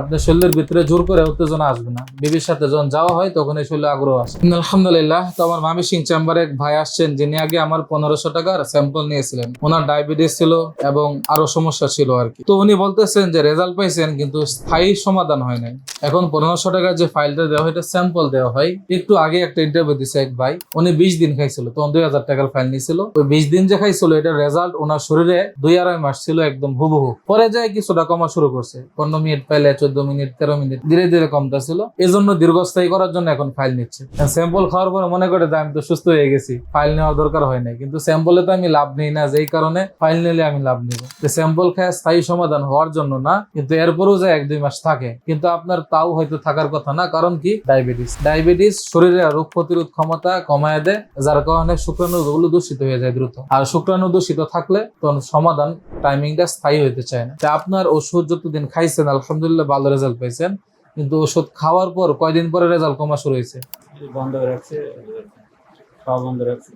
আপনার শরীরের ভিতরে জোর করে উত্তেজনা আসবে না। বিবির সাথে যখন যাওয়া হয়, তখন এই শরীরে আগ্রহ আসে। আলহামদুলিল্লাহ, তো আমার মামি সিং চেম্বারে এক ভাই আসছেন, যিনি আগে আমার পনেরোশো টাকার স্যাম্পল নিয়েছিলেন। ওনার ডায়াবেটিস ছিল এবং আরও সমস্যা ছিল আর কি। তো উনি বলতেছেন যে, রেজাল্ট পাইছেন, কিন্তু স্থায়ী সমাধান হয় নাই। এখন পনেরোশো টাকার যে ফাইলটা দেওয়া হয়, এটা স্যাম্পল দেওয়া হয়। একটু আগে একটা ইন্টারভিউ দিছে এক ভাই, উনি বিশ দিন খাইছিল, তখন দুই হাজার টাকার ফাইল নিয়েছিল। ওই বিশ দিন যে খাইছিল এটা রেজাল্ট ওনার শরীরে দুই আড়াই মাস ছিল একদম হুবহু। পরে যায় কিছুটা কমা শুরু করছে পনেরো মিনিট পাইলে চোদ্দ মিনিট, তেরো মিনিট ধীরে ধীরে কমতা ছিল এই জন্য দীর্ঘস্থায়ী করার জন্য এখন ফাইল নিচ্ছে। স্যাম্পল খাওয়ার পরে মনে করে আমি তো সুস্থ হয়ে গেছি ফাইল নেওয়ার দরকার হয় নাই। কিন্তু স্যাম্পলে তো আমি লাভ নেই না, যেই কারণে ফাইল নিলে আমি লাভ নিব। স্যাম্পল খায় স্থায়ী সমাধান হওয়ার জন্য না, কিন্তু এরপরেও যে এক দুই মাস থাকে, কিন্তু আপনার তাও হয়তো থাকার কথা না, কারণ কি? ডায়াবেটিস ডায়াবেটিস শরীরে রোগ প্রতিরোধ ক্ষমতা কমায় দেয়, যার কারণে শুক্রাণু গুলো দূষিত হয়ে যায় দ্রুত। আর শুক্রাণু দূষিত থাকলে তখন সমাধান টাইমিংটা স্থায়ী হইতে চায় না। আপনার ওষুধ যতদিন খাইছেন, আলহামদুলিল্লাহ ভালো রেজাল্ট পাইছেন। কিন্তু ওষুধ খাওয়ার পর কয়দিন পরে রেজাল্ট কমা শুরু হয়েছে? বন্ধ রাখছে খাওয়া বন্ধ রাখছে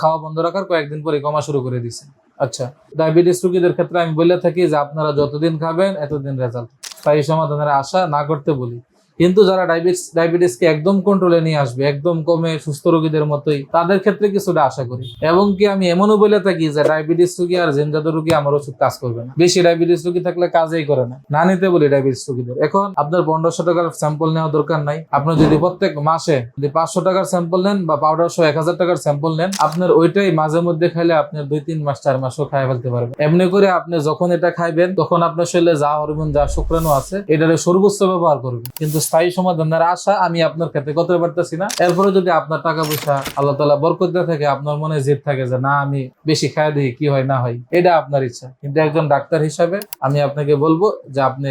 খাওয়া বন্ধ রাখার কয়েকদিন পরে কমা শুরু করে দিছে। আচ্ছা ডায়াবেটিস রোগীদের ক্ষেত্রে আমি বলে থাকি যে আপনারা যতদিন খাবেন এতদিন রেজাল্ট তাই সমাধানের আশা না করতে বলি। কিন্তু যারা ডায়াবেটিস ডায়াবেটিসকে একদম কন্ট্রোলে নিয়ে আসবে, একদম কমে সুস্থ রোগীদের মতোই, তাদের ক্ষেত্রে কিছুটা আশা করি। এবং কি আমি এমনও বলে থাকি যে ডায়াবেটিস রোগী আর জেনজাত রোগী আমার ওষুধ কাজ করবে না। বেশি ডায়াবেটিস রোগী থাকলে কাজেই করে না। না নিতে বলি ডায়াবেটিস রোগীদের। এখন আপনার পনেরোশো টাকার স্যাম্পল নেওয়া দরকার নাই। আপনি যদি প্রত্যেক মাসে যদি পাঁচশো টাকার স্যাম্পল নেন বা পাউডার সহ এক হাজার টাকার স্যাম্পল নেন, আপনার ওইটাই মাঝে মধ্যে খাইলে আপনার দুই, তিন মাস, চার মাসও খাই ফেলতে পারবেন। এমনি করে আপনি যখন এটা খাইবেন, তখন আপনার শরীরে যা হরমোন যা শুক্রাণু আছে, এটারে সর্বোচ্চ ব্যবহার করবেন। কিন্তু স্থায়ী সমাধানের আশা আমি আপনার ক্ষেত্রে করতে পারতেছি না। এরপরে যদি আপনার টাকা পয়সা আল্লাহ তালা বরকত দিয়ে থাকে, আপনার মনে জেদ থাকে যে, না, আমি বেশি খাই দিই, কি হয়, না হয়। এটা আপনার ইচ্ছা। কিন্তু একজন ডাক্তার হিসাবে আমি আপনাকে বলব যে, আপনি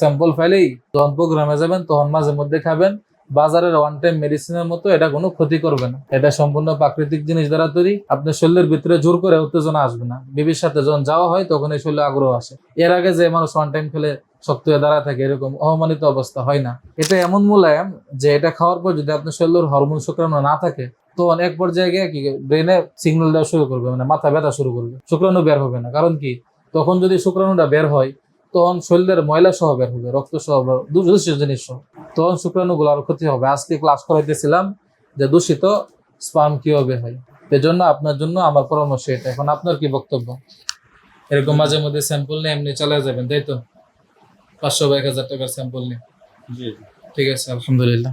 স্যাম্পল ফাইলেই যখন প্রোগ্রামে যাবেন, তখন মাঝে মধ্যে খাবেন। বাজারের ওয়ান টাইম মেডিসিনের মতো এটা কোনো ক্ষতি করবে না। এটা সম্পূর্ণ প্রাকৃতিক জিনিস দ্বারা তৈরি। আপনার শরীরের ভিতরে জোর করে উত্তেজনা আসবে না। বিবির সাথে যখন যাওয়া হয় তখন এই শরীরে আগ্রহ আসে। এর আগে যে মানুষ ওয়ান টাইম খেলে শক্ত হয়ে থাকে, এরকম অপমানিত অবস্থা হয় না। এটা এমন মোলায়েম যে এটা খাওয়ার পর যদি আপনার শরীরের হরমোন শুক্রাণু না থাকে তো অনেক পর্যায়ে গিয়ে কি ব্রেনে সিগন্যাল দেওয়া শুরু করবে মানে মাথা ব্যথা শুরু করবে। শুক্রাণু বের হবে না। কারণ কি? তখন যদি শুক্রাণুটা বের হয়, তখন শরীরের ময়লা সহ বের হবে রক্ত সহ দূষিত জিনিস সহ তখন শুক্রাণুগুলো আরও ক্ষতি হবে। আজকে ক্লাস করাইতেছিলাম যে দূষিত স্পাম কীভাবে হয়। এজন্য আপনার জন্য আমার পরামর্শ এটা। এখন আপনার কি বক্তব্য? এরকম মাঝে মধ্যে স্যাম্পল নিয়ে এমনি চলে যাবেন, তাই তো? পাঁচশো বা এক হাজার টাকার স্যাম্পল নিয়ে ঠিক আছে আলহামদুলিল্লাহ।